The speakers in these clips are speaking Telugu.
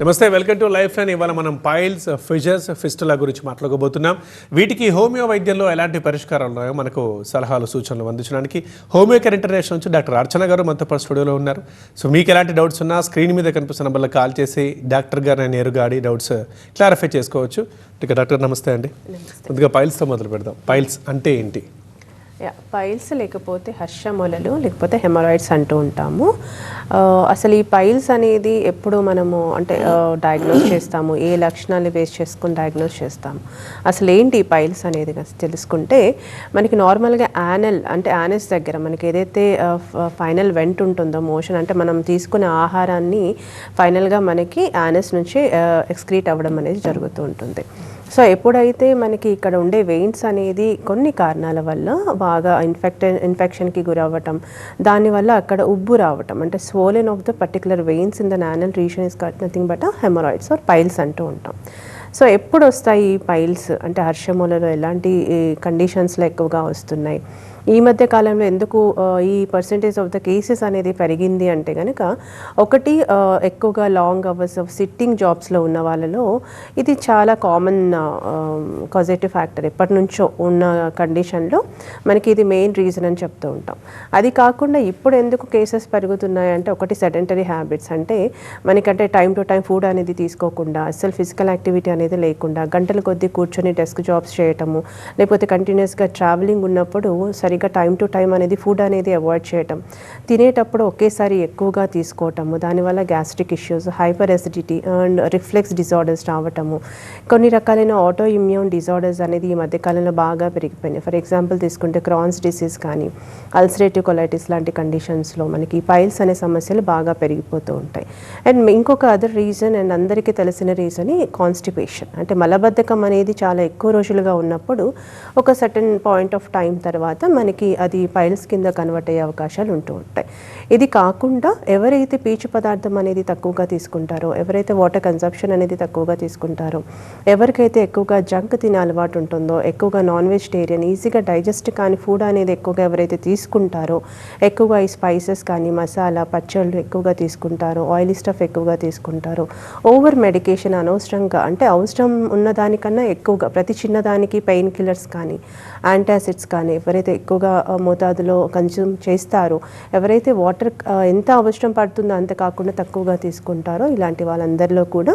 నమస్తే వెల్కమ్ టు లైఫ్ లైన్ ఇవాళ మనం పైల్స్ ఫిజర్స్ ఫిస్టుల గురించి మాట్లాడబోతున్నాం. వీటికి హోమియో వైద్యంలో ఎలాంటి పరిష్కారాలు ఉన్నాయో మనకు సలహాలు సూచనలు అందించడానికి హోమియో కేర్ ఇంటర్నేషనల్ నుంచి డాక్టర్ అర్చన గారు మనతో పాటు స్టూడియోలో ఉన్నారు. సో మీకు ఎలాంటి డౌట్స్ ఉన్నా స్క్రీన్ మీద కనిపిస్తున్న నెంబర్లో కాల్ చేసి డాక్టర్ గారిని నేరుగా అడిగి డౌట్స్ క్లారిఫై చేసుకోవచ్చు. ఇక డాక్టర్ నమస్తే అండి. ముందుగా పైల్స్తో మొదలు పెడదాం. పైల్స్ అంటే ఏంటి? పైల్స్ లేకపోతే హర్షమొలలు లేకపోతే హెమరాయిడ్స్ అంటూ ఉంటాము. Uh, అసలు ఈ పైల్స్ అనేది ఎప్పుడు మనము అంటే uh, డయాగ్నోస్ చేస్తాము? ఏ లక్షణాలు బేస్ చేసుకుని డయాగ్నోస్ చేస్తాము? అసలు ఏంటి ఈ పైల్స్ అనేది తెలుసుకుంటే మనకి నార్మల్గా యానల్ అంటే యానస్ దగ్గర మనకి ఏదైతే uh, ఫైనల్ వెంట్ ఉంటుందో మోషన్ అంటే మనం తీసుకునే ఆహారాన్ని ఫైనల్గా మనకి యానస్ నుంచి ఎక్స్క్రీట్ అవ్వడం అనేది జరుగుతూ ఉంటుంది. సో ఎప్పుడైతే మనకి ఇక్కడ ఉండే వెయిన్స్ అనేది కొన్ని కారణాల వల్ల బాగా ఇన్ఫెక్ట్ ఇన్ఫెక్షన్కి గురవ్వటం దానివల్ల అక్కడ ఉబ్బు రావటం అంటే swollen of the particular veins in the anal region is cut nothing but haemorrhoids or piles అంటూ ఉంటాం. సో ఎప్పుడు వస్తాయి ఈ పైల్స్ అంటే హర్షమూలలో ఎలాంటి కండిషన్స్లో ఎక్కువగా వస్తున్నాయి? ఈ మధ్య కాలంలో ఎందుకు ఈ పర్సంటేజ్ ఆఫ్ ద కేసెస్ అనేది పెరిగింది అంటే కనుక ఒకటి ఎక్కువగా లాంగ్ అవర్స్ ఆఫ్ సిట్టింగ్ జాబ్స్లో ఉన్న వాళ్ళలో ఇది చాలా కామన్ కాజేటివ్ ఫ్యాక్టర్ ఎప్పటి నుంచో ఉన్న కండిషన్లో మనకి ఇది మెయిన్ రీజన్ అని చెప్తూ ఉంటాం. అది కాకుండా ఇప్పుడు ఎందుకు కేసెస్ పెరుగుతున్నాయి అంటే ఒకటి సెడెంటరీ హ్యాబిట్స్ అంటే మనకంటే టైం టు టైం ఫుడ్ అనేది తీసుకోకుండా అసలు ఫిజికల్ యాక్టివిటీ అనేది లేకుండా గంటల కొద్దీ కూర్చొని డెస్క్ జాబ్స్ చేయటము లేకపోతే కంటిన్యూస్గా ట్రావెలింగ్ ఉన్నప్పుడు సరిగ్గా టైం టు టైం అనేది ఫుడ్ అనేది అవాయిడ్ చేయటం. తినేటప్పుడు ఒకేసారి ఎక్కువగా తీసుకోవటము దానివల్ల gastric issues hyper acidity and reflex disorders రావటము. కొన్ని రకాలైన ఆటో ఇమ్యూన్ డిజార్డర్స్ అనేది ఈ మధ్యకాలంలో బాగా పెరిగిపోయినాయి. ఫర్ ఎగ్జాంపుల్ తీసుకుంటే క్రాన్స్ డిసీజ్ కానీ అల్సరేటివ్ కొలైటిస్ లాంటి కండిషన్స్లో మనకి పైల్స్ అనే సమస్యలు బాగా పెరిగిపోతూ ఉంటాయి. అండ్ ఇంకొక అదర్ రీజన్ అండ్ అందరికీ తెలిసిన రీజన్ కాన్స్టిపేషన్. అంటే మలబద్ధకం అనేది చాలా ఎక్కువ రోజులుగా ఉన్నప్పుడు ఒక సర్టన్ పాయింట్ ఆఫ్ టైం తర్వాత మనకి అది పైల్స్ కింద కన్వర్ట్ అయ్యే అవకాశాలు ఉంటూ ఉంటాయి. ఇది కాకుండా ఎవరైతే పీచు పదార్థం అనేది తక్కువగా తీసుకుంటారో ఎవరైతే వాటర్ కన్సంప్షన్ అనేది తక్కువగా తీసుకుంటారో ఎవరికైతే ఎక్కువగా జంక్ తినే అలవాటు ఉంటుందో ఎక్కువగా నాన్ వెజిటేరియన్ ఈజీగా డైజెస్ట్ కాని ఫుడ్ అనేది ఎక్కువగా ఎవరైతే తీసుకుంటారో ఎక్కువగా ఈ స్పైసెస్ కానీ మసాలా పచ్చళ్ళు ఎక్కువగా తీసుకుంటారో ఆయిలీ స్టఫ్ ఎక్కువగా తీసుకుంటారో ఓవర్ మెడికేషన్ అనవసరంగా అంటే అవసరం ఉన్న దానికన్నా ఎక్కువగా ప్రతి చిన్నదానికి పెయిన్ కిల్లర్స్ కానీ యాంటాసిడ్స్ కానీ ఎవరైతే ఎక్కువ ఎక్కువగా మోతాదులో కన్జ్యూమ్ చేస్తారో. ఎవరైతే వాటర్ ఎంత అవసరం పడుతుందో అంత కాకుండా తక్కువగా తీసుకుంటారో ఇలాంటి వాళ్ళందరిలో కూడా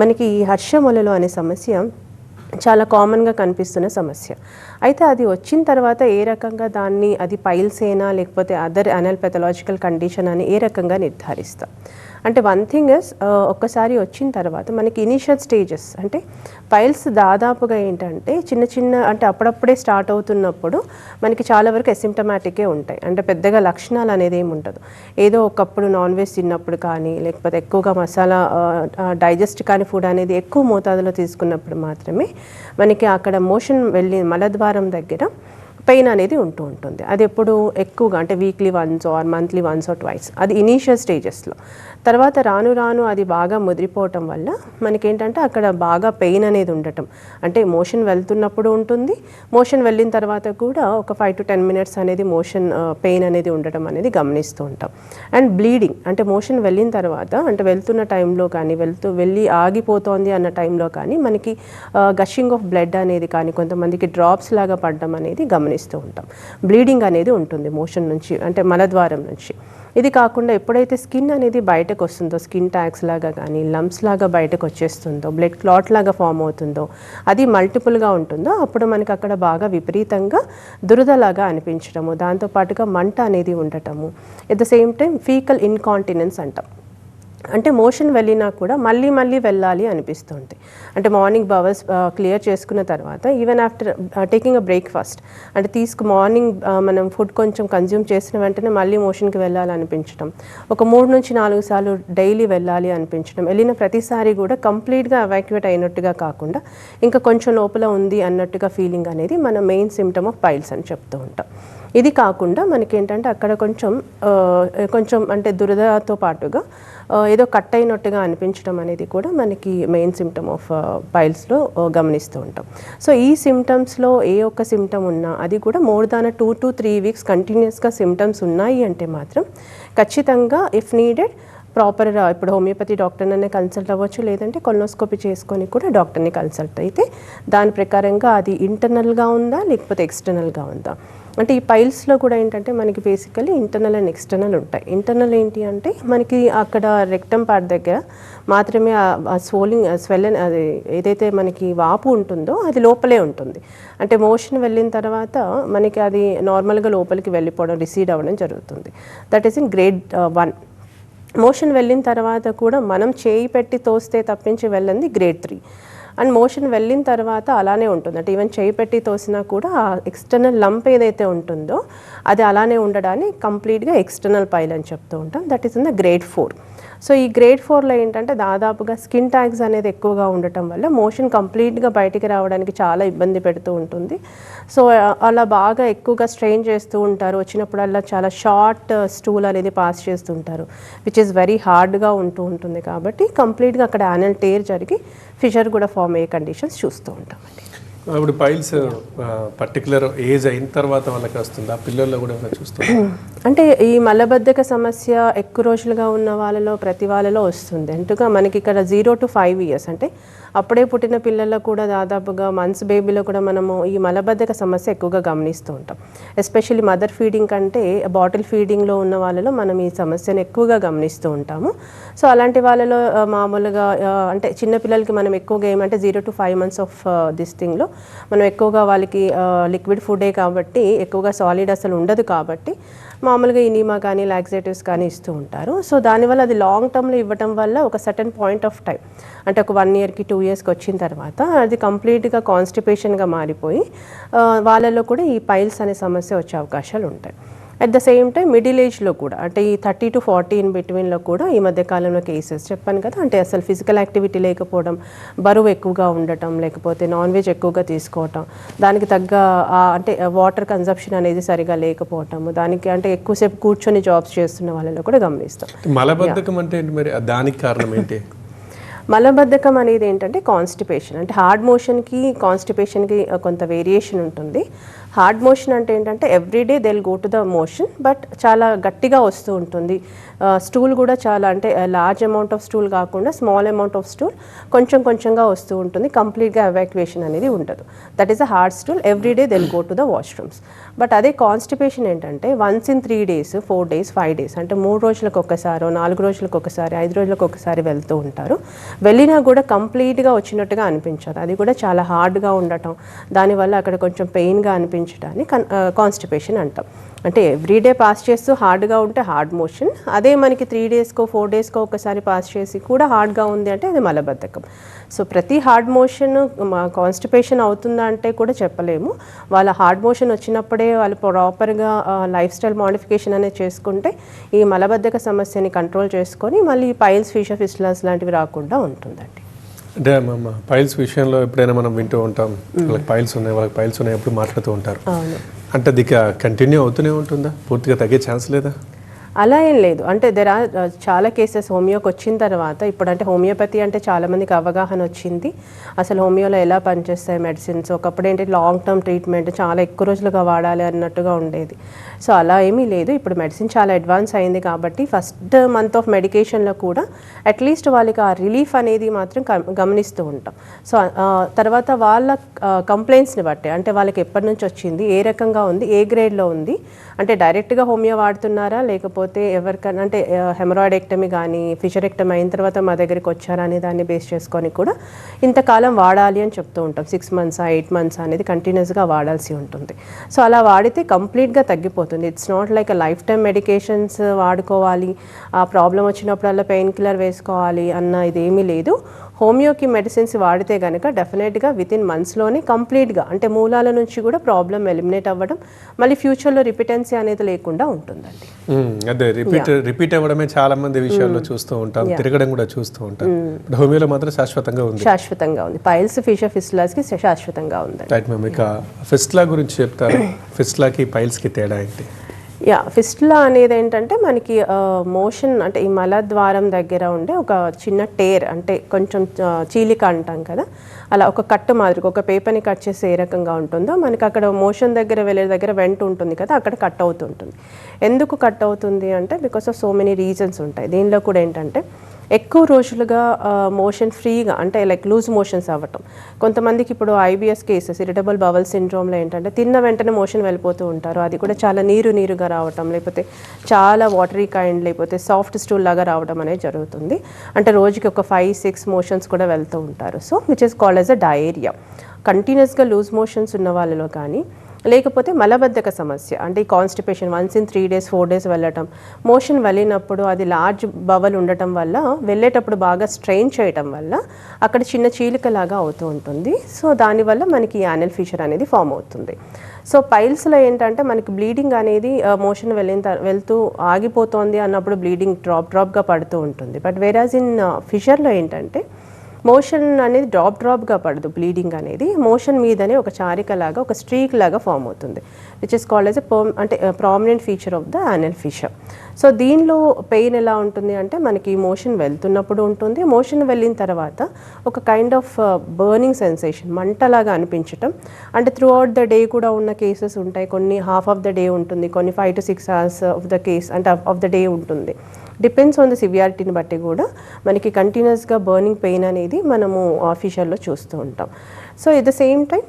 మనకి ఈ హర్షమొలలో అనే సమస్య చాలా కామన్గా కనిపిస్తున్న సమస్య. అయితే అది వచ్చిన తర్వాత ఏ రకంగా దాన్ని అది పైల్సేనా లేకపోతే అదర్ అనల్ పెథలాజికల్ కండిషన్ అని ఏ రకంగా నిర్ధారిస్తాం? అంటే వన్ థింగ్ ఇస్ ఒక్కసారి వచ్చిన తర్వాత మనకి ఇనిషియల్ స్టేజెస్ అంటే పైల్స్ దాదాపుగా ఏంటంటే చిన్న చిన్న అంటే అప్పుడప్పుడే స్టార్ట్ అవుతున్నప్పుడు మనకి చాలా వరకు అసిమ్టమాటికే ఉంటాయి. అంటే పెద్దగా లక్షణాలు అనేది ఏమి ఉండదు. ఏదో ఒకప్పుడు నాన్ వెజ్ తిన్నప్పుడు కానీ లేకపోతే ఎక్కువగా మసాలా uh, uh, డైజెస్ట్ కాని ఫుడ్ అనేది ఎక్కువ మోతాదులో తీసుకున్నప్పుడు మాత్రమే మనకి అక్కడ మోషన్ వెళ్ళి మలద్వారం దగ్గర పెయిన్ అనేది ఉంటూ ఉంటుంది. అది ఎప్పుడు ఎక్కువగా అంటే weekly once or monthly once or twice. అది ఇనీషియల్ స్టేజెస్లో. తర్వాత రాను రాను అది బాగా ముదిరిపోవటం వల్ల మనకేంటంటే అక్కడ బాగా పెయిన్ అనేది ఉండటం. అంటే మోషన్ వెళ్తున్నప్పుడు ఉంటుంది. మోషన్ వెళ్ళిన తర్వాత కూడా ఒక ఫైవ్ టు టెన్ మినిట్స్ అనేది మోషన్ పెయిన్ అనేది ఉండటం అనేది గమనిస్తూ ఉంటాం. అండ్ బ్లీడింగ్ అంటే మోషన్ వెళ్ళిన తర్వాత అంటే వెళ్తున్న టైంలో కానీ వెళ్తూ వెళ్ళి ఆగిపోతోంది అన్న టైంలో కానీ మనకి గషింగ్ ఆఫ్ బ్లడ్ అనేది కానీ కొంతమందికి డ్రాప్స్ లాగా పడడం అనేది గమనిస్తాం ఉంటాం. బ్లీడింగ్ అనేది ఉంటుంది మోషన్ నుంచి అంటే మలద్వారం నుంచి. ఇది కాకుండా ఎప్పుడైతే స్కిన్ అనేది బయటకు వస్తుందో స్కిన్ ట్యాక్స్ లాగా కానీ లంప్స్ లాగా బయటకు వచ్చేస్తుందో బ్లడ్ క్లాట్ లాగా ఫామ్ అవుతుందో అది మల్టిపుల్గా ఉంటుందో అప్పుడు మనకి అక్కడ బాగా విపరీతంగా దురదలాగా అనిపించడము దాంతోపాటుగా మంట అనేది ఉండటము. At the same time faecal incontinence అంటాం. అంటే మోషన్ వెళ్ళినా కూడా మళ్ళీ మళ్ళీ వెళ్ళాలి అనిపిస్తుంది అంటే మార్నింగ్ బవర్స్ క్లియర్ చేసుకున్న తర్వాత even after taking a breakfast అంటే తీసుకు మార్నింగ్ మనం ఫుడ్ కొంచెం కన్జ్యూమ్ చేసిన వెంటనే మళ్ళీ మోషన్కి వెళ్ళాలనిపించడం ఒక మూడు నుంచి నాలుగు సార్లు డైలీ వెళ్ళాలి అనిపించడం వెళ్ళిన ప్రతిసారి కూడా కంప్లీట్గా ఎవాక్యుయేట్ అయినట్టుగా కాకుండా ఇంకా కొంచెం లోపల ఉంది అన్నట్టుగా ఫీలింగ్ అనేది మన మెయిన్ సిమ్టమ్ ఆఫ్ పైల్స్ అని చెప్తూ ఉంటాం. ఇది కాకుండా మనకేంటంటే అక్కడ కొంచెం కొంచెం అంటే దురదతో పాటుగా ఏదో కట్ అయినట్టుగా అనిపించడం అనేది కూడా మనకి మెయిన్ సిమ్టమ్ ఆఫ్ పైల్స్లో గమనిస్తూ ఉంటాం. సో ఈ సిమ్టమ్స్లో ఏ ఒక్క సిమ్టమ్ ఉన్నా అది కూడా more than two to three weeks కంటిన్యూస్గా సిమ్టమ్స్ ఉన్నాయి అంటే మాత్రం ఖచ్చితంగా ఇఫ్ నీడెడ్ ప్రాపర్ ఇప్పుడు హోమియోపతి డాక్టర్నే కన్సల్ట్ అవ్వచ్చు లేదంటే కొలనోస్కోపీ చేసుకొని కూడా డాక్టర్ని కన్సల్ట్ అయితే దాని ప్రకారంగా అది ఇంటర్నల్గా ఉందా లేకపోతే ఎక్స్టర్నల్గా ఉందా? అంటే ఈ పైల్స్లో కూడా ఏంటంటే మనకి బేసికలీ ఇంటర్నల్ అండ్ ఎక్స్టర్నల్ ఉంటాయి. ఇంటర్నల్ ఏంటి అంటే మనకి అక్కడ రెక్టమ్ పార్ట్ దగ్గర మాత్రమే ఆ స్వోలింగ్ స్వెల్లన్ అది ఏదైతే మనకి వాపు ఉంటుందో అది లోపలే ఉంటుంది. అంటే మోషన్ వెళ్ళిన తర్వాత మనకి అది నార్మల్గా లోపలికి వెళ్ళిపోవడం రిసీడ్ అవ్వడం జరుగుతుంది. That is in grade one. Motion వెళ్ళిన తర్వాత కూడా మనం చేయి పెట్టి తోస్తే తప్పించి వెళ్ళింది గ్రేడ్ త్రీ అండ్ మోషన్ వెళ్ళిన తర్వాత అలానే ఉంటుంది. అంటే ఈవెన్ చేయి పెట్టి తోసినా కూడా ఆ ఎక్స్టర్నల్ లంప్ ఏదైతే ఉంటుందో అది అలానే ఉండడాన్ని కంప్లీట్గా ఎక్స్టర్నల్ పైల్ అని చెప్తూ ఉంటాం. That is in the grade four so ఈ గ్రేడ్ ఫోర్లో ఏంటంటే దాదాపుగా స్కిన్ ట్యాగ్స్ అనేది ఎక్కువగా ఉండటం వల్ల మోషన్ కంప్లీట్గా బయటికి రావడానికి చాలా ఇబ్బంది పెడుతూ ఉంటుంది. సో అలా బాగా ఎక్కువగా స్ట్రెయిన్ చేస్తూ ఉంటారు. వచ్చినప్పుడల్లా చాలా షార్ట్ స్టూల్ uh, అనేది పాస్ చేస్తుంటారు విచ్ ఇస్ వెరీ హార్డ్గా ఉంటూ ఉంటుంది. కాబట్టి కంప్లీట్గా అక్కడ యానల్ టేర్ జరిగి ఫిషర్ కూడా ఫామ్ అయ్యే కండిషన్స్ చూస్తూ ఉంటామండి. ఇప్పుడు పైల్స్ పర్టికులర్ ఏజ్ అయిన తర్వాత వాళ్ళకి వస్తుంది? ఆ పిల్లల్లో కూడా చూస్తుంది? అంటే ఈ మలబద్ధక సమస్య ఎక్కువ రోజులుగా ఉన్న వాళ్ళలో ప్రతి వాళ్ళలో వస్తుంది. అంటుగా మనకి ఇక్కడ జీరో టు ఫైవ్ ఇయర్స్ అంటే అప్పుడే పుట్టిన పిల్లల్లో కూడా దాదాపుగా మంత్స్ బేబీలో కూడా మనము ఈ మలబద్ధక సమస్య ఎక్కువగా గమనిస్తూ ఉంటాం. ఎస్పెషల్లీ మదర్ ఫీడింగ్ కంటే బాటిల్ ఫీడింగ్లో ఉన్న వాళ్ళలో మనం ఈ సమస్యను ఎక్కువగా గమనిస్తూ ఉంటాము. సో అలాంటి వాళ్ళలో మామూలుగా అంటే చిన్నపిల్లలకి మనం ఎక్కువగా ఏమంటే zero to five months of this థింగ్లో మనం ఎక్కువగా వాళ్ళకి లిక్విడ్ ఫుడే కాబట్టి ఎక్కువగా సాలిడ్ అసలు ఉండదు కాబట్టి మామూలుగా ఇనిమా కానీ లాక్సేటివ్స్ కానీ ఇస్తూ ఉంటారు. సో దానివల్ల అది లాంగ్ టర్మ్లో ఇవ్వటం వల్ల ఒక సర్టన్ పాయింట్ ఆఫ్ టైం అంటే ఒక వన్ ఇయర్కి టూ ఇయర్స్కి వచ్చిన తర్వాత అది కంప్లీట్గా కాన్స్టిపేషన్గా మారిపోయి వాళ్ళలో కూడా ఈ పైల్స్ అనే సమస్య వచ్చే అవకాశాలు ఉంటాయి. At the same time middle ఏజ్లో కూడా అంటే ఈ థర్టీ టు ఫార్టీ ఇన్ బిట్వీన్లో కూడా ఈ మధ్య కాలంలో కేసెస్ చెప్పాను కదా అంటే అసలు ఫిజికల్ యాక్టివిటీ లేకపోవడం బరువు ఎక్కువగా ఉండటం లేకపోతే నాన్ వెజ్ ఎక్కువగా తీసుకోవటం దానికి తగ్గ అంటే వాటర్ కన్సంప్షన్ అనేది సరిగా లేకపోవటం దానికి అంటే ఎక్కువసేపు కూర్చొని జాబ్స్ చేస్తున్న వాళ్ళలో కూడా గమనిస్తాం. మలబద్ధకం అంటే మరి? దానికి కారణం ఏంటి? మలబద్ధకం అనేది ఏంటంటే కాన్స్టిపేషన్ అంటే హార్డ్ మోషన్కి కాన్స్టిపేషన్కి కొంత వేరియేషన్ ఉంటుంది. హార్డ్ మోషన్ అంటే ఏంటంటే everyday they'll go to the motion but చాలా గట్టిగా వస్తూ ఉంటుంది. స్టూల్ కూడా చాలా అంటే లార్జ్ అమౌంట్ ఆఫ్ స్టూల్ కాకుండా స్మాల్ అమౌంట్ ఆఫ్ స్టూల్ కొంచెం కొంచెంగా వస్తూ ఉంటుంది. కంప్లీట్గా ఎవాక్యుయేషన్ అనేది ఉండదు. That is a hard stool everyday they'll go to the washrooms but అదే కాన్స్టిపేషన్ ఏంటంటే once in three days four days five days అంటే మూడు రోజులకు ఒకసారో నాలుగు రోజులకు ఒకసారి ఐదు రోజులకు ఒకసారి వెళ్తూ ఉంటారు. వెళ్ళినా కూడా కంప్లీట్గా వచ్చినట్టుగా అనిపించదు. అది కూడా చాలా హార్డ్గా ఉండటం. దానివల్ల అక్కడ కొంచెం పెయిన్గా అనిపించడాన్ని కాన్స్టిపేషన్ అంటాం. అంటే ఎవ్రీడే పాస్ చేస్తూ హార్డ్గా ఉంటే హార్డ్ మోషన్ అదే మనకి త్రీ డేస్కో ఫోర్ డేస్కో ఒకసారి పాస్ చేసి కూడా హార్డ్గా ఉంది అంటే అది మలబద్ధకం. సో ప్రతి హార్డ్ మోషన్ కాన్స్టిపేషన్ అవుతుందా అంటే కూడా చెప్పలేము. వాళ్ళ హార్డ్ మోషన్ వచ్చినప్పుడే వాళ్ళు ప్రాపర్గా లైఫ్ స్టైల్ మాడిఫికేషన్ అనేది చేసుకుంటే ఈ మలబద్ధక సమస్యని కంట్రోల్ చేసుకొని మళ్ళీ పైల్స్ ఫిషర్ ఫిస్టులాస్ లాంటివి రాకుండా ఉంటుందండి. అంటే మా పైల్స్ విషయంలో ఎప్పుడైనా మనం వింటూ ఉంటాం. వాళ్ళకి పైల్స్ ఉన్నాయి వాళ్ళకి పైల్స్ ఉన్నాయి ఎప్పుడు మాట్లాడుతూ ఉంటారు. అంటే అది కంటిన్యూ అవుతూనే ఉంటుందా? పూర్తిగా తగ్గే ఛాన్స్ లేదా? అలా ఏం లేదు. అంటే దెర్ ఆర్ uh, చాలా కేసెస్ హోమియోకి వచ్చిన తర్వాత ఇప్పుడు అంటే హోమియోపతి అంటే చాలామందికి అవగాహన వచ్చింది. అసలు హోమియోలో ఎలా పనిచేస్తాయి మెడిసిన్స్ ఒకప్పుడు ఏంటి లాంగ్ టర్మ్ ట్రీట్మెంట్ చాలా ఎక్కువ రోజులుగా వాడాలి అన్నట్టుగా ఉండేది. సో అలా ఏమీ లేదు. ఇప్పుడు మెడిసిన్ చాలా అడ్వాన్స్ అయింది కాబట్టి ఫస్ట్ మంత్ ఆఫ్ మెడికేషన్లో కూడా అట్లీస్ట్ వాళ్ళకి ఆ రిలీఫ్ అనేది మాత్రం గమ- గమనిస్తూ ఉంటాం. సో uh, తర్వాత వాళ్ళ uh, కంప్లైంట్స్ని బట్టి అంటే వాళ్ళకి ఎప్పటి నుంచి వచ్చింది ఏ రకంగా ఉంది ఏ గ్రేడ్లో ఉంది? అంటే డైరెక్ట్గా హోమియో వాడుతున్నారా? లేకపోతే ఎవరికైనా అంటే హెమరాయిడెక్టమీ కానీ ఫిషరెక్టమీ అయిన తర్వాత మా దగ్గరికి వచ్చారనే దాన్ని బేస్ చేసుకొని కూడా ఇంతకాలం వాడాలి అని చెప్తూ ఉంటాం. సిక్స్ మంత్స్ ఎయిట్ మంత్స్ అనేది కంటిన్యూస్గా వాడాల్సి ఉంటుంది. సో అలా వాడితే కంప్లీట్గా తగ్గిపోతుంది. It's not like life time medications వాడుకోవాలి. ఆ ప్రాబ్లం వచ్చినప్పుడల్లా పెయిన్ కిల్లర్ వేసుకోవాలి అన్న ఇదేమీ లేదు. హోమియోకి మెడిసిన్స్ వాడితే కనుక డెఫినెట్గా విత్ ఇన్ మంత్స్లోనే కంప్లీట్గా అంటే మూలాల నుంచి కూడా ప్రాబ్లం ఎలిమినేట్ అవ్వడం మళ్ళీ ఫ్యూచర్లో రిపిటెన్సీ అనేది లేకుండా ఉంటుందండి. అదే రిపీట్ రిపీట్ అవ్వడమే చాలా మంది విషయాల్లో చూస్తూ ఉంటాం తిరగడం కూడా చూస్తూ ఉంటాం హోమియోలో మాత్రం శాశ్వతంగా ఉంది. శాశ్వతంగా ఉంది. పైల్స్ ఫిషర్ ఫిస్లాస్కి శాశ్వతంగా ఉందండి. రైట్ మ్యామ్ ఇక ఫిస్ట్లా గురించి చెప్తారా? ఫిస్ట్లాకి పైల్స్కి తేడా ఏంటి? యా ఫిస్టులా అనేది ఏంటంటే మనకి uh, మోషన్ అంటే ఈ మలద్వారం దగ్గర ఉండే ఒక చిన్న టేర్ అంటే కొంచెం uh, చీలిక అంటాం కదా. అలా ఒక కట్టు మాదిరిగా ఒక పేపర్ని కట్ చేసి ఏ రకంగా ఉంటుందో మనకి అక్కడ మోషన్ దగ్గర వెళ్ళే దగ్గర వెంట ఉంటుంది కదా అక్కడ కట్ అవుతుంటుంది. ఎందుకు కట్ అవుతుంది అంటే because of so many reasons ఉంటాయి. దీనిలో కూడా ఏంటంటే ఎక్కువ రోజులుగా మోషన్ ఫ్రీగా అంటే లైక్ లూజ్ మోషన్స్ అవ్వటం. కొంతమందికి ఇప్పుడు ఐబిఎస్ కేసెస్ ఇరిటబుల్ బవల్ సిండ్రోమ్లో ఏంటంటే తిన్న వెంటనే మోషన్ వెళ్ళిపోతూ ఉంటారు. అది కూడా చాలా నీరు నీరుగా రావటం లేకపోతే చాలా వాటరీ కైండ్ లేకపోతే సాఫ్ట్ స్టూల్ లాగా రావడం అనేది జరుగుతుంది. అంటే రోజుకి ఒక ఫైవ్ సిక్స్ మోషన్స్ కూడా వెళ్తూ ఉంటారు. So which is called as a diarrhoea కంటిన్యూస్గా లూజ్ మోషన్స్ ఉన్న వాళ్ళలో కానీ లేకపోతే మలబద్ధక సమస్య. అంటే ఈ constipation once in three days four days వెళ్ళటం. మోషన్ వెళ్ళినప్పుడు అది లార్జ్ బవల్ ఉండటం వల్ల వెళ్ళేటప్పుడు బాగా స్ట్రెయిన్ చేయటం వల్ల అక్కడ చిన్న చీలికలాగా అవుతూ ఉంటుంది. సో దానివల్ల మనకి యానల్ ఫీచర్ అనేది ఫామ్ అవుతుంది. సో పైల్స్లో ఏంటంటే మనకి బ్లీడింగ్ అనేది మోషన్ వెళ్ళిన వెళ్తూ ఆగిపోతుంది అన్నప్పుడు బ్లీడింగ్ డ్రాప్ డ్రాప్గా పడుతూ ఉంటుంది. బట్ వేరాజ్ ఇన్ ఫిషర్లో ఏంటంటే మోషన్ అనేది డ్రాప్ డ్రాప్గా పడదు బ్లీడింగ్ అనేది. మోషన్ మీదనే ఒక చారిక లాగా ఒక స్ట్రీక్ లాగా ఫామ్ అవుతుంది. Which is called as a perm అంటే prominent feature of the anal fissure so దీనిలో పెయిన్ ఎలా ఉంటుంది అంటే మనకి మోషన్ వెళ్తున్నప్పుడు ఉంటుంది. మోషన్ వెళ్ళిన తర్వాత ఒక కైండ్ ఆఫ్ బర్నింగ్ సెన్సేషన్ మంటలాగా అనిపించటం. అంటే త్రూ అవుట్ ద డే కూడా ఉన్న కేసెస్ ఉంటాయి. కొన్ని హాఫ్ ఆఫ్ ద డే ఉంటుంది. కొన్ని five to six hours of the case అంటే ఆఫ్ ద డే ఉంటుంది. డిపెండ్స్ ఆన్ ద సివియారిటీని బట్టి కూడా మనకి కంటిన్యూస్గా బర్నింగ్ పెయిన్ అనేది మనము ఆఫీషియల్లో చూస్తూ ఉంటాం. So at the same time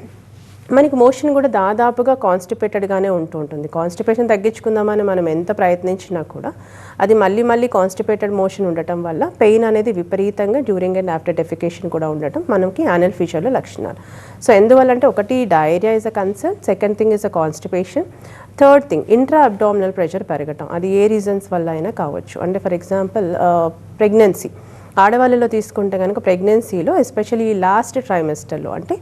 మనకి మోషన్ కూడా దాదాపుగా కాన్స్టిపేటెడ్గానే ఉంటూ ఉంటుంది. కాన్స్టిపేషన్ తగ్గించుకుందామని మనం ఎంత ప్రయత్నించినా కూడా అది మళ్ళీ మళ్ళీ కాన్స్టిపేటెడ్ మోషన్ ఉండటం వల్ల పెయిన్ అనేది విపరీతంగా డ్యూరింగ్ అండ్ ఆఫ్టర్ డెఫికేషన్ కూడా ఉండటం మనకి యానల్ ఫీచర్లో లక్షణాలు. సో ఎందువల్ల అంటే ఒకటి diarrhoea is a concern second thing is a constipation third thing intra abdominal pressure పెరగటం. అది ఏ రీజన్స్ వల్ల అయినా కావచ్చు. అంటే ఫర్ ఎగ్జాంపుల్ ప్రెగ్నెన్సీ ఆడవాళ్ళలో తీసుకుంటే కనుక ప్రెగ్నెన్సీలో ఎస్పెషల్లీ లాస్ట్ ట్రైమెస్టర్లో అంటే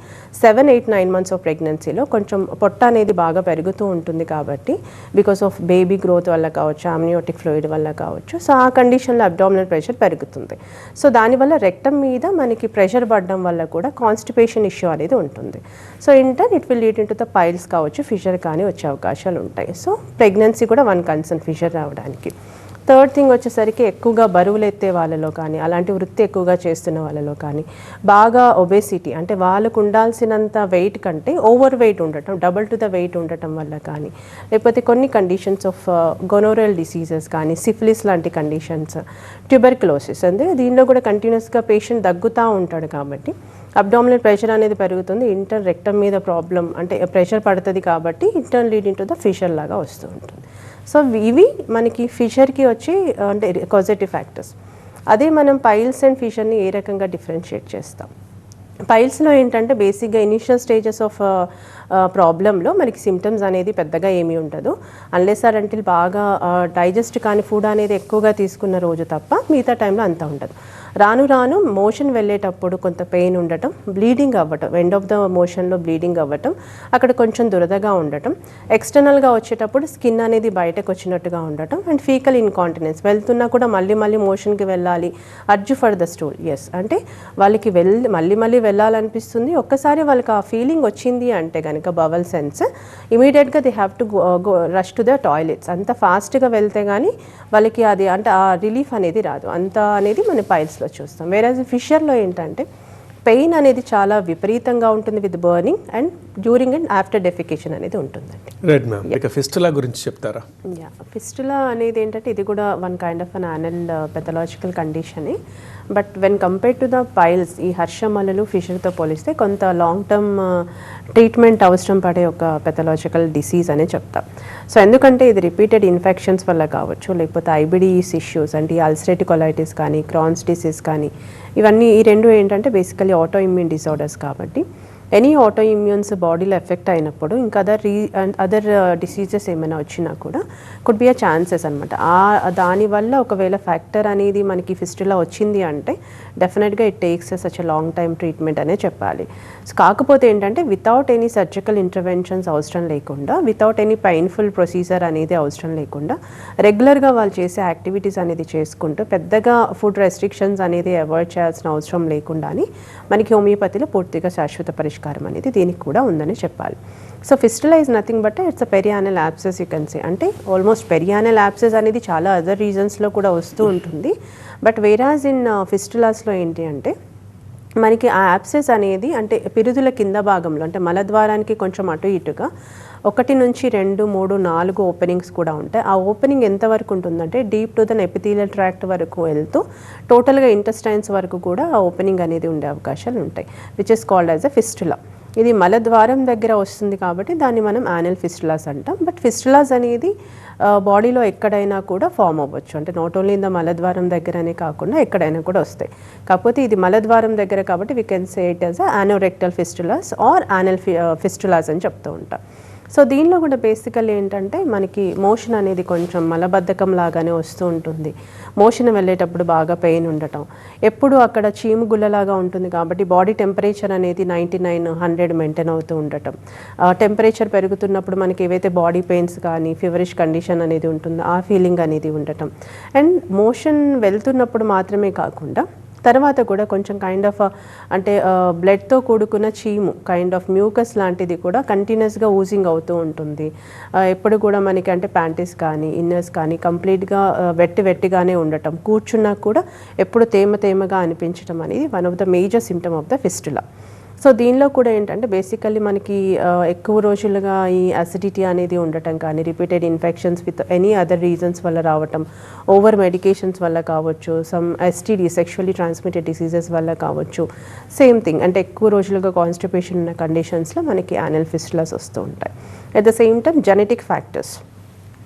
seven eight nine months of ప్రెగ్నెన్సీలో కొంచెం పొట్ట అనేది బాగా పెరుగుతూ ఉంటుంది కాబట్టి బికాస్ ఆఫ్ బేబీ గ్రోత్ వల్ల కావచ్చు అమ్నియోటిక్ ఫ్లూయిడ్ వల్ల కావచ్చు సో ఆ కండిషన్లో అబ్డామినల్ ప్రెషర్ పెరుగుతుంది. సో దానివల్ల రెక్టం మీద మనకి ప్రెషర్ పడడం వల్ల కూడా కాన్స్టిపేషన్ ఇష్యూ అనేది ఉంటుంది. So inter it will lead in to the piles కావచ్చు ఫిషర్ కానీ వచ్చే అవకాశాలు ఉంటాయి. సో ప్రెగ్నెన్సీ కూడా వన్ కన్సర్న్ ఫిషర్ రావడానికి. థర్డ్ థింగ్ వచ్చేసరికి ఎక్కువగా బరువులు ఎత్తే వాళ్ళలో కానీ అలాంటి వృత్తి ఎక్కువగా చేస్తున్న వాళ్ళలో కానీ బాగా ఒబేసిటీ అంటే వాళ్ళకు ఉండాల్సినంత వెయిట్ కంటే ఓవర్ వెయిట్ ఉండటం డబుల్ టు ద వెయిట్ ఉండటం వల్ల కానీ లేకపోతే కొన్ని కండిషన్స్ ఆఫ్ గొనోరల్ డిసీజెస్ కానీ సిఫిలిస్ లాంటి కండిషన్స్ ట్యూబర్క్లోసిస్ అంటే దీనిలో కూడా కంటిన్యూస్గా పేషెంట్ దగ్గుతూ ఉంటాడు కాబట్టి అబ్డామినల్ ప్రెషర్ అనేది పెరుగుతుంది ఇంటర్ రెక్టమ్ మీద ప్రాబ్లం అంటే ప్రెషర్ పడుతుంది కాబట్టి inter leading to the fissure లాగా వస్తూ ఉంటుంది. సో ఇవి మనకి ఫిషర్కి వచ్చి అంటే కాజిటివ్ ఫ్యాక్టర్స్ అదే మనం పైల్స్ అండ్ ఫిషర్ని ఏ రకంగా డిఫరెన్షియేట్ చేస్తాం? పైల్స్లో ఏంటంటే బేసిక్గా ఇనిషియల్ స్టేజెస్ ఆఫ్ ప్రాబ్లంలో మనకి సిమ్టమ్స్ అనేది పెద్దగా ఏమీ ఉండదు. అన్లెస్ ఆర్ అంటే బాగా డైజెస్ట్ కాని ఫుడ్ అనేది ఎక్కువగా తీసుకున్న రోజు తప్ప మిగతా టైంలో అంత ఉండదు. రాను రాను మోషన్ వెళ్ళేటప్పుడు కొంత పెయిన్ ఉండటం బ్లీడింగ్ అవ్వటం ఎండ్ ఆఫ్ ద మోషన్లో బ్లీడింగ్ అవ్వటం అక్కడ కొంచెం దురదగా ఉండటం ఎక్స్టర్నల్గా వచ్చేటప్పుడు స్కిన్ అనేది బయటకు వచ్చినట్టుగా ఉండటం అండ్ ఫీకల్ ఇన్కాంటినెన్స్ వెళ్తున్నా కూడా మళ్ళీ మళ్ళీ మోషన్కి వెళ్ళాలి. Urge for the stool yes అంటే వాళ్ళకి వెళ్ళి మళ్ళీ మళ్ళీ వెళ్ళాలనిపిస్తుంది. ఒక్కసారి వాళ్ళకి ఆ ఫీలింగ్ వచ్చింది అంటే కనుక బవల్ సెన్స్ ఇమీడియట్గా they have to go rush to the toilets అంత ఫాస్ట్గా వెళ్తే కానీ వాళ్ళకి అది అంటే ఆ రిలీఫ్ అనేది రాదు. అంత అనేది మన పైల్స్లో చూస్తాం. వేరే ఫిషర్లో ఏంటంటే పెయిన్ అనేది చాలా విపరీతంగా ఉంటుంది with burning and during and after defecation అనేది ఉంటుందండి. రైట్ మ్యామ్ ఇక ఫిస్టులా గురించి చెప్తారా? యా ఫిస్టులా అనేది ఏంటంటే ఇది కూడా one kind of an anal pathological condition but when compare to the piles ఈ హర్షమలలు ఫిషర్తో పోలిస్తే కొంత లాంగ్ టర్మ్ ట్రీట్మెంట్ అవసరం పడే ఒక పెథలాజికల్ డిసీజ్ అనే చెప్తాం. సో ఎందుకంటే ఇది రిపీటెడ్ ఇన్ఫెక్షన్స్ వల్ల కావచ్చు లేకపోతే ఐబిడిఈస్ ఇష్యూస్ అంటే ఈ కొలైటిస్ కానీ క్రాన్స్ డిసీజ్ కానీ ఇవన్నీ ఈ రెండు ఏంటంటే బేసికలీ ఆటో ఇమ్యూన్ డిసార్డర్స్ కాబట్టి ఎనీ ఆటో ఇమ్యూన్స్ బాడీలో ఎఫెక్ట్ అయినప్పుడు ఇంకా other re and other diseases ఏమైనా వచ్చినా కూడా కుడ్ బి అ ఛాన్సెస్ అనమాట ఆ దానివల్ల ఒకవేళ ఫ్యాక్టర్ అనేది మనకి ఫిస్టులా వచ్చింది అంటే డెఫినెట్గా it takes such a long time treatment అనే చెప్పాలి. సో కాకపోతే ఏంటంటే వితౌట్ ఎనీ సర్జికల్ ఇంటర్వెన్షన్స్ అవసరం లేకుండా వితౌట్ ఎనీ పెయిన్ఫుల్ ప్రొసీజర్ అనేది అవసరం లేకుండా రెగ్యులర్గా వాళ్ళు చేసే యాక్టివిటీస్ అనేది చేసుకుంటూ పెద్దగా ఫుడ్ రెస్ట్రిక్షన్స్ అనేది అవాయిడ్ చేయాల్సిన అవసరం లేకుండా అని మనకి హోమియోపతిలో పూర్తిగా శాశ్వత పరిష్కారం అనేది దీనికి కూడా ఉందని చెప్పాలి. So fistula is nothing but it's a perianal abscess you can say అంటే ఆల్మోస్ట్ పెరియానల్ యాప్సెస్ అనేది చాలా అదర్ రీజన్స్లో కూడా వస్తూ ఉంటుంది. బట్ వేరాజ్ ఇన్ ఫిస్టులాస్లో ఏంటి అంటే మనకి ఆ యాప్సెస్ అనేది అంటే పిరుదుల కింద భాగంలో అంటే మలద్వారానికి కొంచెం అటు ఇటుగా ఒకటి నుంచి రెండు మూడు నాలుగు ఓపెనింగ్స్ కూడా ఉంటాయి. ఆ ఓపెనింగ్ ఎంతవరకు ఉంటుందంటే deep to than epithelial tract వరకు వెళ్తూ టోటల్గా ఇంటెస్టైన్స్ వరకు కూడా ఆ ఓపెనింగ్ అనేది ఉండే అవకాశాలు ఉంటాయి which is called as a fistula ఇది మలద్వారం దగ్గర వస్తుంది కాబట్టి దాన్ని మనం యానల్ ఫిస్టులాస్ అంటాం. బట్ ఫిస్టులాస్ అనేది బాడీలో ఎక్కడైనా కూడా ఫామ్ అవ్వచ్చు. అంటే నాట్ ఓన్లీ ఇన్ ద మలద్వారం దగ్గరనే కాకుండా ఎక్కడైనా కూడా వస్తాయి. కాకపోతే ఇది మలద్వారం దగ్గర కాబట్టి we can say it as anorectal fistulas or anal fistulas అని చెప్తూ ఉంటాం. సో దీనిలో కూడా బేసికల్ ఏంటంటే మనకి మోషన్ అనేది కొంచెం మలబద్ధకం లాగానే వస్తూ ఉంటుంది. మోషన్ వెళ్ళేటప్పుడు బాగా పెయిన్ ఉండటం. ఎప్పుడు అక్కడ చీము గుల్లలాగా ఉంటుంది కాబట్టి బాడీ టెంపరేచర్ అనేది నైంటీ నైన్ హండ్రెడ్ మెయింటైన్ అవుతూ ఉండటం. టెంపరేచర్ పెరుగుతున్నప్పుడు మనకి ఏవైతే బాడీ పెయిన్స్ కానీ ఫీవరిష్ కండిషన్ అనేది ఉంటుందో ఆ ఫీలింగ్ అనేది ఉండటం. అండ్ మోషన్ వెళ్తున్నప్పుడు మాత్రమే కాకుండా తర్వాత కూడా కొంచెం కైండ్ ఆఫ్ uh, అంటే uh, బ్లడ్తో కూడుకున్న చీము కైండ్ ఆఫ్ మ్యూకస్ లాంటిది కూడా కంటిన్యూస్గా ఊజింగ్ అవుతూ ఉంటుంది. Uh, ఎప్పుడు కూడా మనకి అంటే ప్యాంటీస్ కానీ ఇన్నర్స్ కానీ కంప్లీట్గా వెట్టి వెట్టిగానే ఉండటం కూర్చున్నా కూడా ఎప్పుడు తేమ తేమగా అనిపించడం అనేది one of the major symptom of the fistula so దీనిలో కూడా ఏంటంటే బేసికల్లీ మనకి ఎక్కువ రోజులుగా ఈ అసిడిటీ అనేది ఉండటం కానీ repeated infections with any other reasons వల్ల రావటం ఓవర్ మెడికేషన్స్ వల్ల కావచ్చు some STD sexually transmitted diseases వల్ల కావచ్చు సేమ్ థింగ్ అంటే ఎక్కువ రోజులుగా కాన్స్టిపేషన్ ఉన్న కండిషన్స్లో మనకి యానల్ ఫిస్టులాస్ వస్తూ ఉంటాయి. At the same time genetic factors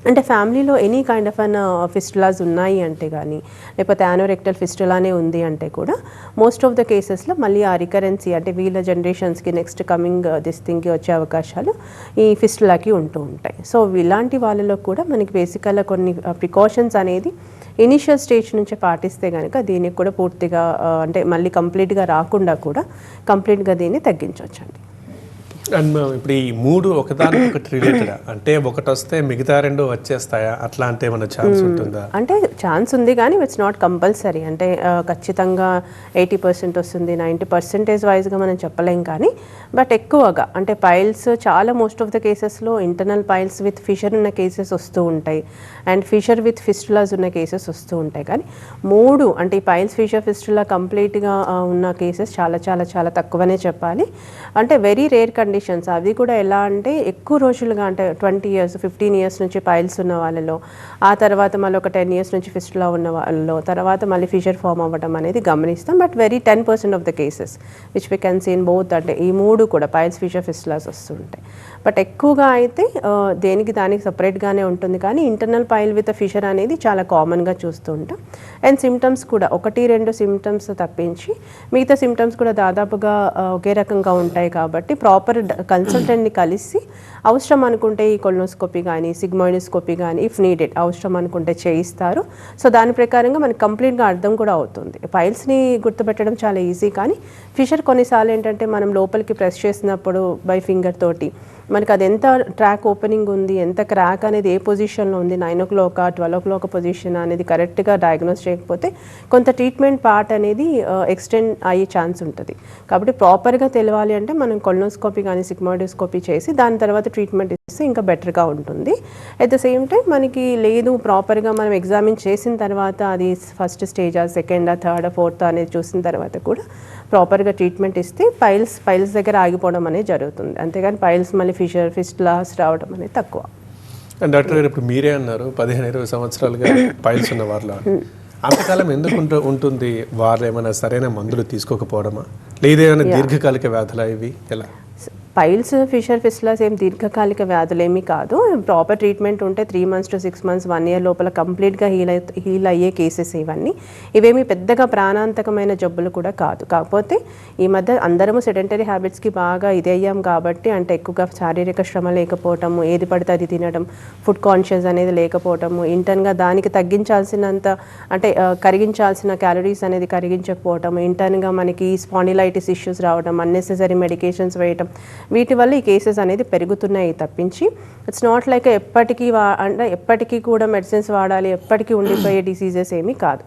అంటే ఫ్యామిలీలో any kind of an fistulas ఉన్నాయి అంటే కానీ లేకపోతే యానోరెక్టల్ ఫిస్టులానే ఉంది అంటే కూడా మోస్ట్ ఆఫ్ ద కేసెస్లో మళ్ళీ ఆ రికరెన్సీ అంటే వీళ్ళ జనరేషన్స్కి నెక్స్ట్ కమింగ్ దిస్ థింగ్కి వచ్చే అవకాశాలు ఈ ఫిస్టులాకి ఉంటూ ఉంటాయి. సో ఇలాంటి వాళ్ళలో కూడా మనకి బేసికల్గా కొన్ని uh, ప్రికాషన్స్ అనేది ఇనిషియల్ స్టేజ్ నుంచి పాటిస్తే కనుక దీనికి కూడా పూర్తిగా uh, అంటే మళ్ళీ కంప్లీట్గా రాకుండా కూడా కంప్లీట్గా దీన్ని తగ్గించవచ్చండి. అండ్ మ్యామ్ ఇప్పుడు ఈ మూడు ఒకదానికి ఒకటి రిలేటెడ్ అంటే ఒకటి వస్తే మిగతా రెండు వచ్చేస్తాయా? అట్లా అంటే ఏమైనా ఛాన్స్ ఉంటుందా? అంటే ఛాన్స్ ఉంది కానీ ఇట్స్ నాట్ కంపల్సరీ అంటే ఆ, ఖచ్చితంగా ఎయిటీ పర్సెంట్ వస్తుంది నైంటీ పర్సెంటేజ్ వైజ్గా మనం చెప్పలేం కానీ బట్ ఎక్కువగా. అంటే పైల్స్ చాలా మోస్ట్ ఆఫ్ ద కేసెస్లో ఇంటర్నల్ పైల్స్ విత్ ఫిషర్ ఉన్న కేసెస్ వస్తూ ఉంటాయి. అండ్ ఫిషర్ విత్ ఫిస్టులాస్ ఉన్న కేసెస్ వస్తూ ఉంటాయి. కానీ మూడు అంటే ఈ పైల్స్ ఫిషర్ ఫిస్టులా కంప్లీట్గా ఉన్న కేసెస్ చాలా చాలా చాలా తక్కువనే చెప్పాలి. అంటే వెరీ రేర్ కండిషన్స్ అవి కూడా ఎలా అంటే ఎక్కువ రోజులుగా అంటే ట్వంటీ ఇయర్స్ ఫిఫ్టీన్ ఇయర్స్ నుంచి పైల్స్ ఉన్న వాళ్ళలో ఆ తర్వాత మళ్ళీ ఒక టెన్ ఇయర్స్ నుంచి ఫిస్టులా ఉన్న వాళ్ళలో తర్వాత మళ్ళీ ఫిషర్ ఫామ్ అవ్వడం అనేది గమనిస్తాం. But very ten percent of the cases which we can seen both అంటే ఈ మూడు కూడా పైల్స్ ఫిషర్ ఫిస్టులాస్ వస్తుంటాయి. బట్ ఎక్కువగా అయితే దేనికి దానికి సపరేట్గానే ఉంటుంది. కానీ ఇంటర్నల్ పైల్ విత్ ఫిషర్ అనేది చాలా కామన్గా చూస్తూ ఉంటాం. అండ్ సిమ్టమ్స్ కూడా ఒకటి రెండు సిమ్టమ్స్ తప్పించి మిగతా సిమ్టమ్స్ కూడా దాదాపుగా ఒకే రకంగా ఉంటాయి కాబట్టి ప్రాపర్ కన్సల్టెంట్ని కలిసి అవసరం అనుకుంటే ఈ కొలనోస్కోపీ కానీ సిగ్మాయిడోస్కోపీ కానీ ఇఫ్ నీడెడ్ అవసరం అనుకుంటే చేయిస్తారు. సో దాని ప్రకారంగా మనకి కంప్లీట్గా అర్థం కూడా అవుతుంది. పైల్స్ని గుర్తుపెట్టడం చాలా ఈజీ కానీ ఫిషర్ కొన్నిసార్లు ఏంటంటే మనం లోపలికి ప్రెస్ చేసినప్పుడు బై ఫింగర్ తోటి మనకి అది ఎంత ట్రాక్ ఓపెనింగ్ ఉంది ఎంత క్రాక్ అనేది ఏ పొజిషన్లో ఉంది nine o'clock twelve o'clock position అనేది కరెక్ట్గా డయాగ్నోస్ చేయకపోతే కొంత ట్రీట్మెంట్ పార్ట్ అనేది ఎక్స్టెండ్ అయ్యే ఛాన్స్ ఉంటుంది. కాబట్టి ప్రాపర్గా తెలియాలి అంటే మనం కొలనోస్కోపీ కానీ సిగ్మాడోస్కోపీ చేసి దాని తర్వాత ట్రీట్మెంట్ ఇస్తే ఇంకా బెటర్గా ఉంటుంది. అట్ ద సేమ్ టైం మనకి లేదు ప్రాపర్గా మనం ఎగ్జామిన్ చేసిన తర్వాత అది ఫస్ట్ స్టేజా సెకండా థర్డ్ ఫోర్త్ అనేది చూసిన తర్వాత కూడా ప్రాపర్గా ట్రీట్మెంట్ ఇస్తే పైల్స్ పైల్స్ దగ్గర ఆగిపోవడం అనేది జరుగుతుంది. అంతేగాని పైల్స్ మళ్ళీ ఫిషర్ ఫిస్ట్ లాస్ రావడం అనేది తక్కువ. అండ్ డాక్టర్ గారు ఇప్పుడు మీరే అన్నారు పదిహేను ఇరవై సంవత్సరాలుగా పైల్స్ ఉన్న వాళ్ళ అంతకాలం ఎందుకు ఉంటు- ఉంటుంది? వాళ్ళు ఏమైనా సరైన మందులు తీసుకోకపోవడమా? లేదేమైనా దీర్ఘకాలిక వ్యాధులా ఇవి? ఎలా? పైల్స్ ఫిషర్ ఫిస్లాస్ ఏం దీర్ఘకాలిక వ్యాధులు ఏమీ కాదు. ప్రాపర్ ట్రీట్మెంట్ ఉంటే three months to six months one year లోపల కంప్లీట్గా హీల్ అయి హీల్ అయ్యే కేసెస్ ఇవన్నీ. ఇవేమి పెద్దగా ప్రాణాంతకమైన జబ్బులు కూడా కాదు. కాకపోతే ఈ మధ్య అందరము సెడెంటరీ హ్యాబిట్స్కి బాగా ఇది అయ్యాం కాబట్టి అంటే ఎక్కువగా శారీరక శ్రమ లేకపోవటము ఏది పడితే అది తినడం ఫుడ్ కాన్షియస్ అనేది లేకపోవటము ఇంటర్న్గా దానికి తగ్గించాల్సినంత అంటే కరిగించాల్సిన క్యాలరీస్ అనేది కరిగించకపోవటం ఇంటర్న్గా మనకి స్పాండిలైటిస్ ఇష్యూస్ రావడం అన్నెసెసరీ మెడికేషన్స్ వేయటం వీటి వల్ల ఈ కేసెస్ అనేది పెరుగుతున్నాయి తప్పించి ఇట్స్ నాట్ లైక్ ఎప్పటికీ వా అంటే ఎప్పటికీ కూడా మెడిసిన్స్ వాడాలి ఎప్పటికీ ఉండిపోయే డిసీజెస్ ఏమీ కాదు.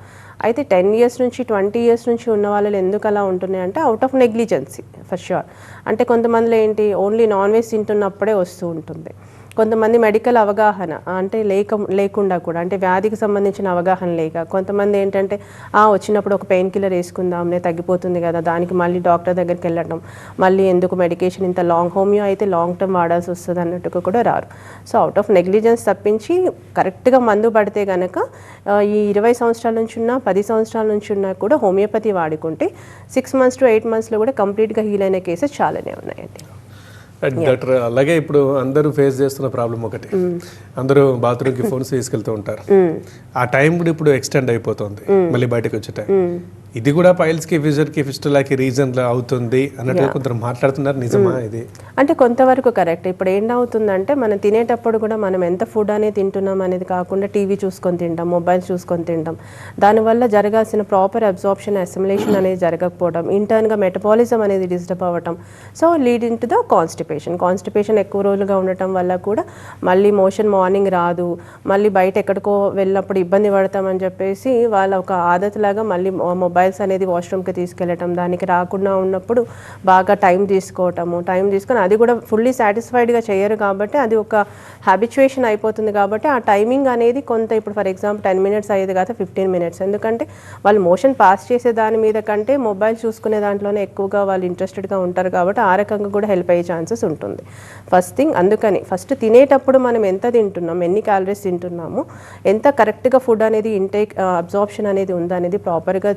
అయితే టెన్ ఇయర్స్ నుంచి ట్వంటీ ఇయర్స్ నుంచి ఉన్న వాళ్ళు ఎందుకు అలా ఉంటున్నాయి అంటే out of negligence for sure అంటే కొంతమందిలో ఏంటి ఓన్లీ నాన్ వెజ్ తింటున్నప్పుడే వస్తూ ఉంటుంది. కొంతమంది మెడికల్ అవగాహన అంటే లేక లేకుండా కూడా అంటే వ్యాధికి సంబంధించిన అవగాహన లేక కొంతమంది ఏంటంటే ఆ వచ్చినప్పుడు ఒక పెయిన్ కిల్లర్ వేసుకుందాంలే తగ్గిపోతుంది కదా దానికి మళ్ళీ డాక్టర్ దగ్గరికి వెళ్ళడం మళ్ళీ ఎందుకు మెడికేషన్ ఇంత లాంగ్ హోమియో అయితే లాంగ్ టర్మ్ వాడాల్సి వస్తుంది అన్నట్టుగా కూడా రారు. సో అవుట్ ఆఫ్ నెగ్లిజెన్స్ తప్పించి కరెక్ట్గా మందు పడితే కనుక ఈ ఇరవై సంవత్సరాల నుంచి ఉన్నా పది సంవత్సరాల నుంచి ఉన్నా కూడా హోమియోపతి వాడుకుంటే సిక్స్ మంత్స్ టు ఎయిట్ మంత్స్లో కూడా కంప్లీట్గా హీల్ అయిన కేసెస్ చాలానే ఉన్నాయండి. డాక్టర్ అలాగే ఇప్పుడు అందరూ ఫేస్ చేస్తున్న ప్రాబ్లం ఒకటి. అందరూ బాత్రూమ్కి ఫోన్స్ తీసుకెళ్తూ ఉంటారు. ఆ టైం కూడా ఇప్పుడు ఎక్స్టెండ్ అయిపోతుంది. మళ్ళీ బయటకు వచ్చే టైం ఇది కూడా పైల్స్కి ఫిజర్కి ఫిస్టులాకి రీజన్ అవుతుంది అన్నట్టుగా కొందరు మాట్లాడుతున్నారు. నిజమా ఇది? అంటే కొంతవరకు కరెక్ట్ ఇప్పుడు ఏంటవుతుందంటే మనం తినేటప్పుడు కూడా మనం ఎంత ఫుడ్ అనేది తింటున్నాం అనేది కాకుండా టీవీ చూసుకొని తింటాం మొబైల్ చూసుకొని తింటాం. దానివల్ల జరగాల్సిన ప్రాపర్ అబ్జార్ప్షన్ అసిమిలేషన్ అనేది జరగకపోవడం ఇంటర్న్గా మెటబాలిజం అనేది డిస్టర్బ్ అవ్వటం. So lead in to the constipation constipation ఎక్కువ రోజులుగా ఉండటం వల్ల కూడా మళ్ళీ మోషన్ మార్నింగ్ రాదు. మళ్ళీ బయట ఎక్కడికో వెళ్ళినప్పుడు ఇబ్బంది పడతామని చెప్పేసి వాళ్ళ ఒక ఆదతలాగా మళ్ళీ మొబైల్స్ అనేది వాష్రూమ్కి తీసుకెళ్ళటం దానికి రాకుండా ఉన్నప్పుడు బాగా టైం తీసుకోవటము టైం తీసుకొని అది కూడా ఫుల్లీ సాటిస్ఫైడ్గా చేయరు కాబట్టి అది ఒక హ్యాబిచుయేషన్ అయిపోతుంది కాబట్టి ఆ టైమింగ్ అనేది కొంత ఇప్పుడు ఫర్ ఎగ్జాంపుల్ టెన్ మినిట్స్ అయ్యేది కాదు ఫిఫ్టీన్ మినిట్స్ ఎందుకంటే వాళ్ళు మోషన్ పాస్ చేసే దాని మీద కంటే మొబైల్ చూసుకునే దాంట్లోనే ఎక్కువగా వాళ్ళు ఇంట్రెస్టెడ్గా ఉంటారు కాబట్టి ఆ రకంగా కూడా హెల్ప్ అయ్యే ఛాన్సెస్ ఉంటుంది. ఫస్ట్ థింగ్ అందుకని ఫస్ట్ తినేటప్పుడు మనం ఎంత తింటున్నాం ఎన్ని క్యాలరీస్ తింటున్నాము ఎంత కరెక్ట్గా ఫుడ్ అనేది ఇంటేక్ అబ్జార్ప్షన్ uh, అనేది ఉందా అనేది ప్రాపర్గా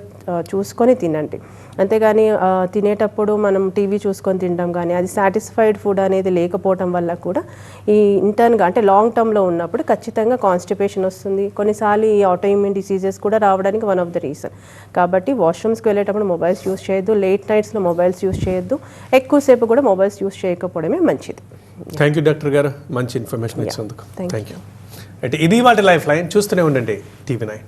చూసుకొని తినండి. అంతేగాని తినేటప్పుడు మనం టీవీ చూసుకొని తింటాం కానీ అది సాటిస్ఫైడ్ ఫుడ్ అనేది లేకపోవడం వల్ల కూడా ఈ ఇంటర్న్గా అంటే లాంగ్ టర్మ్లో ఉన్నప్పుడు ఖచ్చితంగా కాన్స్టిపేషన్ వస్తుంది. కొన్నిసార్లు ఈ ఆటోఇమ్యూన్ డిసీజెస్ కూడా రావడానికి వన్ ఆఫ్ ద రీజన్. కాబట్టి వాష్రూమ్స్కి వెళ్ళేటప్పుడు మొబైల్స్ యూస్ చేయొద్దు లేట్ నైట్స్లో మొబైల్స్ యూస్ చేయొద్దు ఎక్కువసేపు కూడా మొబైల్స్ యూస్ చేయకపోవడమే మంచిది. థ్యాంక్ యూ డాక్టర్ గారు మంచి ఇన్ఫర్మేషన్ ఇచ్చినందుకు. థ్యాంక్ యూ అయితే ఇది వాటి లైఫ్ లైన్ చూస్తూనే ఉండండి టీవీ నైన్.